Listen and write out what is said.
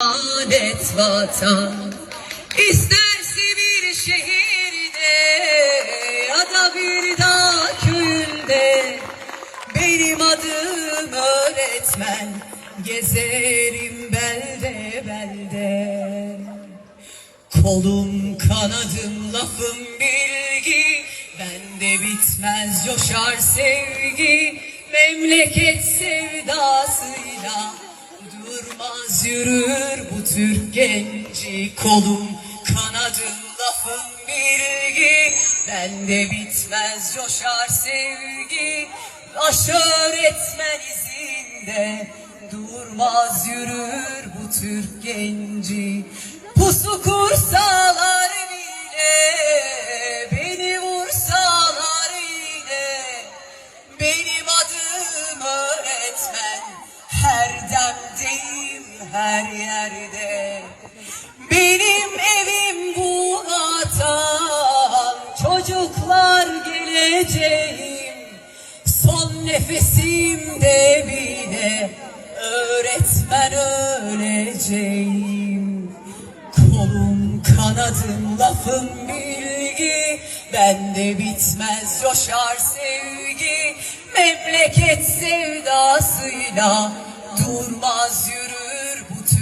Adet vatan. İsterse bir şehirde Ya da bir dağ köyünde Benim adım öğretmen Gezerim belde belde. Kolum kanadım lafım bilgi Bende bitmez coşar sevgi Memleket sevdasıyla Durmaz yürür bu Türk genci Kolum. Kanadım lafım bilgi. Bende bitmez coşar sevgi. Baş öğretmen izinde Durmaz yürür bu Türk genci. Pusu kursalar bile Beni vursalar yine. Benim adım öğretmen Her demdeyim her yerde. Benim evim bu vatan Çocuklar geleceğim. Son nefesimde bile Öğretmen öleceğim. Kolum kanadım lafım bilgi. Bende bitmez coşar sevgi. Memleket sevdasıyla Durmaz yürür Mutu.